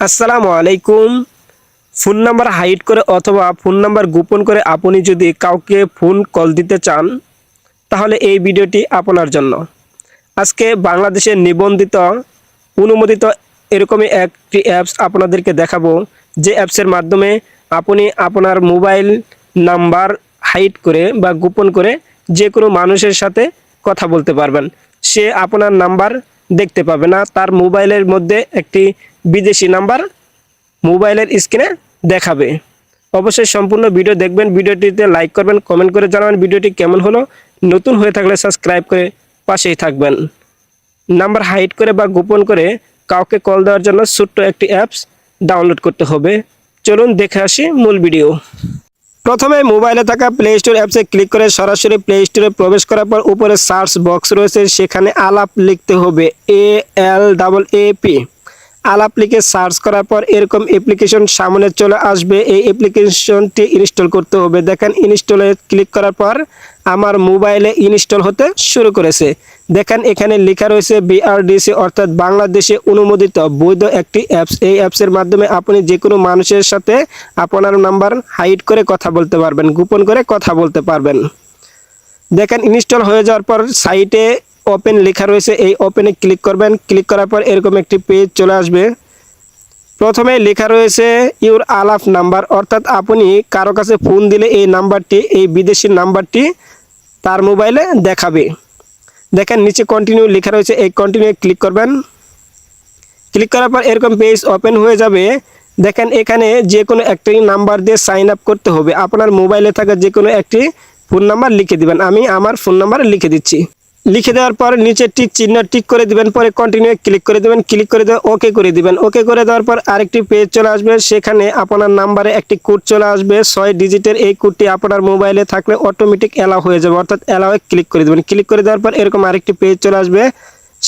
আসসালামু আলাইকুম। Phone number hide করে অথবা ফোন নাম্বার গোপন করে আপনি যদি কাউকে ফোন কল দিতে চান, তাহলে এই ভিডিওটি আপনার জন্য। আজকে বাংলাদেশে নিবন্ধিত, অনুমোদিত এরকমই একটি অ্যাপস আপনাদেরকে দেখাবো, যে অ্যাপসের মাধ্যমে আপনি আপনার মোবাইল নাম্বার হাইড করে বা গোপন করে যে কোনো মানুষের সাথে কথা বলতে পারবেন। সে আপনার নাম্বার দেখতে পাবে না। তার মোবাইলের মধ্যে একটি বিদেশি নাম্বার মোবাইলের স্ক্রিনে দেখাবে। অবশ্যই সম্পূর্ণ ভিডিও দেখবেন। ভিডিওটিতে লাইক করবেন, কমেন্ট করে জানাবেন ভিডিওটি কেমন হলো। নতুন হয়ে থাকলে সাবস্ক্রাইব করে পাশেই থাকবেন। নাম্বার হাইড করে বা গোপন করে কাউকে কল দেওয়ার জন্য ছোট্ট একটি অ্যাপস ডাউনলোড করতে হবে। চলুন দেখে আসি মূল ভিডিও। প্রথমে মোবাইলে থাকা প্লে স্টোর অ্যাপসে ক্লিক করে সরাসরি প্লে স্টোরে প্রবেশ করার পর উপরে সার্চ বক্স রয়েছে, সেখানে আলাপ লিখতে হবে A L double A P আলাপ সার্চ করার পর এরকম অ্যাপ্লিকেশন সামনে চলে আসবে। এই অ্যাপ্লিকেশনটি ইনস্টল করতে হবে। দেখেন ইনস্টলে ক্লিক করার পর আমার মোবাইলে ইনস্টল হতে শুরু করেছে। দেখেন এখানে লেখা রয়েছে বিআরডিসি অর্থাৎ বাংলাদেশে অনুমোদিত বৈধ একটি অ্যাপস এই অ্যাপসের মাধ্যমে আপনি যে কোনো মানুষের সাথে আপনার নাম্বার হাইড করে কথা বলতে পারবেন, গোপন করে কথা বলতে পারবেন। দেখেন ইনস্টল হয়ে যাওয়ার পর সাইটে ওপেন লেখা রয়েছে, এই ওপেনে ক্লিক করবেন। ক্লিক করার পর এরকম একটি পেজ চলে আসবে। প্রথমে লেখা রয়েছে ইউর আলাফ নাম্বার অর্থাৎ আপনি কারও কাছে ফোন দিলে এই নাম্বারটি, এই বিদেশি নাম্বারটি তার মোবাইলে দেখাবে। দেখেন, নিচে কন্টিনিউ লেখা রয়েছে, এই কন্টিনিউ ক্লিক করবেন। ক্লিক করার পর এরকম পেজ ওপেন হয়ে যাবে। দেখেন, এখানে যে কোনো একটি নাম্বার দিয়ে সাইন আপ করতে হবে। আপনার মোবাইলে থাকা যে কোনো একটি ফোন নাম্বার লিখে দিবেন। আমি আমার ফোন নাম্বার লিখে দিচ্ছি। লিখে দেওয়ার পর নিচে টিক চিহ্ন টিক করে দিবেন, পরে কন্টিনিউ ক্লিক করে দিবেন ক্লিক করে দেওয়া ওকে করে দিবেন। ওকে করে দেওয়ার পর আরেকটি পেজ চলে আসবে, সেখানে আপনার নাম্বারে একটি কোড চলে আসবে, ছয় ডিজিটের এই কোডটি আপনার মোবাইলে থাকলে অটোমেটিক অ্যালাউ হয়ে যাবে, অর্থাৎ অ্যালাউয়ে ক্লিক করে দিবেন। ক্লিক করে দেওয়ার পর এরকম আরেকটি পেজ চলে আসবে,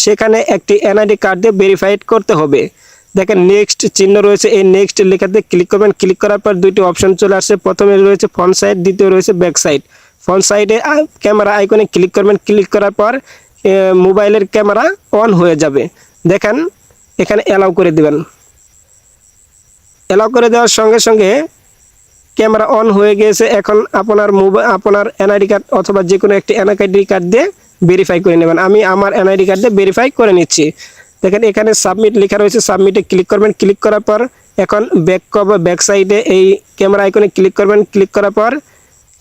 সেখানে একটি এনআইডি কার্ড দিয়ে ভেরিফাইড করতে হবে। দেখেন নেক্সট চিহ্ন রয়েছে, এই নেক্সট লেখাতে ক্লিক করবেন ক্লিক করার পর দুইটি অপশন চলে আসছে প্রথমে রয়েছে ফ্রন্ট সাইড দ্বিতীয় রয়েছে ব্যাক সাইড ফ্রন্ট সাইডে ক্যামেরা আইকনে ক্লিক করবেন। ক্লিক করার পর মোবাইলের ক্যামেরা অন হয়ে যাবে। দেখেন, এখানে অ্যালাউ করে দেবেন। অ্যালাউ করে দেওয়ার সঙ্গে সঙ্গে ক্যামেরা অন হয়ে গিয়েছে। এখন আপনার মোবাইল আপনার এনআইডি কার্ড অথবা যে কোনো একটি এনআইডি কার্ড দিয়ে ভেরিফাই করে নেবেন। আমি আমার এনআইডি কার্ড দিয়ে ভেরিফাই করে নিচ্ছি। দেখেন, এখানে সাবমিট লেখা রয়েছে। সাবমিটে ক্লিক করবেন। ক্লিক করার পর, এখন ব্যাক কভার ব্যাক সাইডে এই ক্যামেরা আইকনে ক্লিক করবেন। ক্লিক করার পর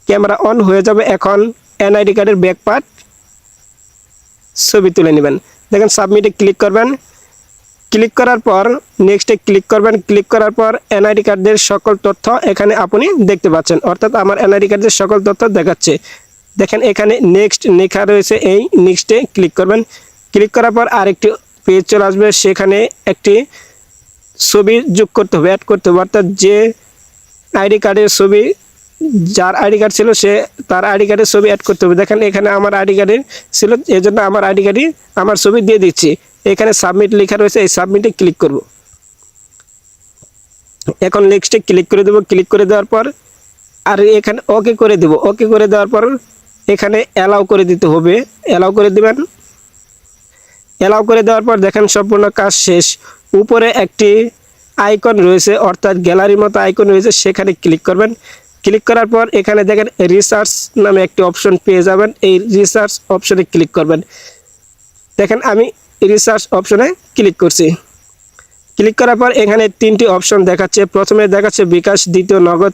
ক্যামেরা অন হয়ে যাবে এখন এনআইডি কার্ডের ব্যাক পার্ট। ছবি তুলে নেবেন। দেখেন সাবমিটে ক্লিক করবেন। ক্লিক করার পর নেক্সটে ক্লিক করবেন। ক্লিক করার পর এনআইডি কার্ডের সকল তথ্য এখানে আপনি দেখতে পাচ্ছেন। অর্থাৎ আমার এনআইডি কার্ডের সকল তথ্য দেখাচ্ছে। দেখেন এখানে নেক্সট লেখা রয়েছে এই নেক্সটে ক্লিক করবেন। ক্লিক করার পর আরেকটি পেজ চলে আসবে। সেখানে একটি ছবি যোগ করতে হবে অ্যাড করতে হবে। অর্থাৎ যে আইডি কার্ডের ছবি যার আইডি কার্ড ছিল সে তার আইডি কার্ডের ছবি অ্যাড করতে হবে। দেখেন এখানে আমার আইডি কার্ডে ছিল এই জন্য আমার আইডি কার্ডই আমার ছবি দিয়ে দিচ্ছি। এখানে সাবমিট লেখা রয়েছে, এই সাবমিটে ক্লিক করব। এখন নেক্সটে ক্লিক করে দেবো। ক্লিক করে দেওয়ার পর আর এখানে ওকে করে দেব। ওকে করে দেওয়ার পর এখানে অ্যালাউ করে দিতে হবে। অ্যালাউ করে দিবেন। অ্যালাউ করে দেওয়ার পর দেখেন সম্পূর্ণ কাজ শেষ। উপরে একটি আইকন রয়েছে, অর্থাৎ গ্যালারির মতো আইকন রয়েছে, সেখানে ক্লিক করবেন। ক্লিক করার পর এখানে দেখেন রিসার্চ নামে একটি অপশন পেয়ে যাবেন। এই রিসার্চ অপশনে ক্লিক করবেন। দেখেন আমি রিসার্চ অপশনে ক্লিক করছি। ক্লিক করার পর এখানে তিনটি অপশন দেখাচ্ছে। প্রথমে দেখাচ্ছে বিকাশ, দ্বিতীয় নগদ।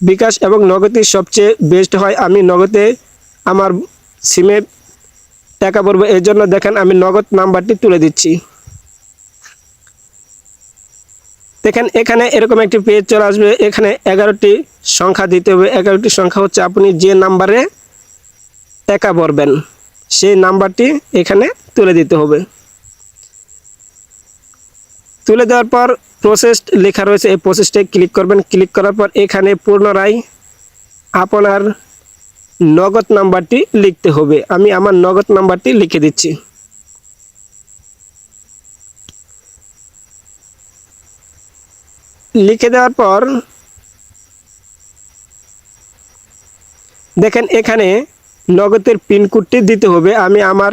বিকাশ এবং নগদই সবচেয়ে বেস্ট হয়। আমি নগদে আমার সিমে টাকা পড়ব এর জন্য দেখেন আমি নগদ নাম্বারটি তুলে দিচ্ছি। দেখেন, এখানে এরকম একটি পেজ চলে আসবে। এখানে এগারোটি সংখ্যা দিতে হবে। এগারোটি সংখ্যা হচ্ছে আপনি যে নাম্বারে একা ভরবেন সেই নাম্বারটি এখানে তুলে দিতে হবে। তুলে দেওয়ার পর প্রসেস লেখা রয়েছে। এই প্রসেসটে ক্লিক করবেন। ক্লিক করার পর এখানে পুনরায় আপনার নগদ নাম্বারটি লিখতে হবে। আমি আমার নগদ নাম্বারটি লিখে দিচ্ছি। লিখে দেওয়ার পর দেখেন এখানে নগদের পিনকোডটি দিতে হবে। আমি আমার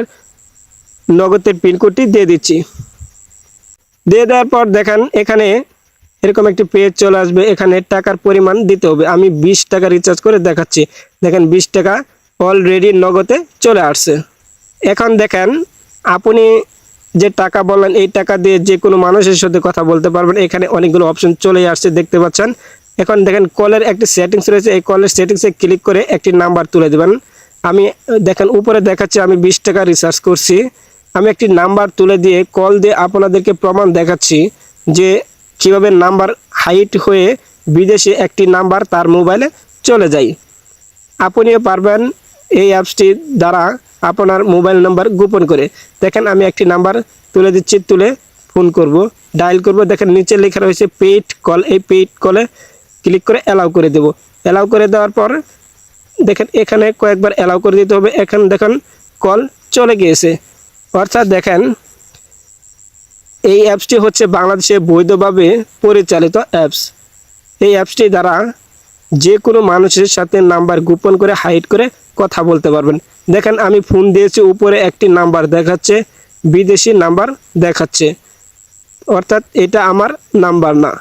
নগদের পিনকোডটি দিয়ে দিচ্ছি। দিয়ে দেওয়ার পর দেখেন এখানে এরকম একটি পেজ চলে আসবে। এখানে টাকার পরিমাণ দিতে হবে। আমি বিশ টাকা রিচার্জ করে দেখাচ্ছি। দেখেন বিশ টাকা অলরেডি নগদে চলে আসছে। এখন দেখেন, আপনি যে টাকা বললেন, এই টাকা দিয়ে যে কোনো মানুষের সাথে কথা বলতে পারবেন। এখানে অনেকগুলো অপশন চলে আসছে, দেখতে পাচ্ছেন। এখন দেখেন, কলের একটি সেটিংস রয়েছে। এই কলের সেটিংসে ক্লিক করে একটি নাম্বার তুলে দেবেন। আমি, দেখেন, উপরে দেখাচ্ছি, আমি বিশ টাকা রিচার্জ করছি। আমি একটি নাম্বার তুলে দিয়ে কল দিয়ে আপনাদেরকে প্রমাণ দেখাচ্ছি যে কীভাবে নাম্বার হাইট হয়ে বিদেশে একটি নাম্বার তার মোবাইলে চলে যায়। আপনিও পারবেন এই অ্যাপসটির দ্বারা আপনার মোবাইল নাম্বার গোপন করে। দেখেন, আমি একটি নাম্বার তুলে দিচ্ছি, তুলে ফোন করব, ডায়াল করব। দেখেন, নিচে লেখা রয়েছে পেইড কল। এই পেইড কলে ক্লিক করে অ্যালাউ করে দেব। অ্যালাউ করে দেওয়ার পর, দেখেন, এখানে কয়েকবার অ্যালাউ করে দিতে হবে। এখন দেখেন, কল চলে গিয়েছে। অর্থাৎ দেখেন, এই অ্যাপসটি হচ্ছে বাংলাদেশে বৈধভাবে পরিচালিত অ্যাপস। এই অ্যাপসটি দ্বারা যে কোনো মানুষের সাথে নাম্বার গোপন করে, হাইড করে কথা বলতে পারবেন। দেখেন, আমি ফোন দিয়েছি, উপরে একটি নাম্বার দেখাচ্ছে, বিদেশি নাম্বার দেখাচ্ছে। অর্থাৎ এটা আমার নাম্বার না।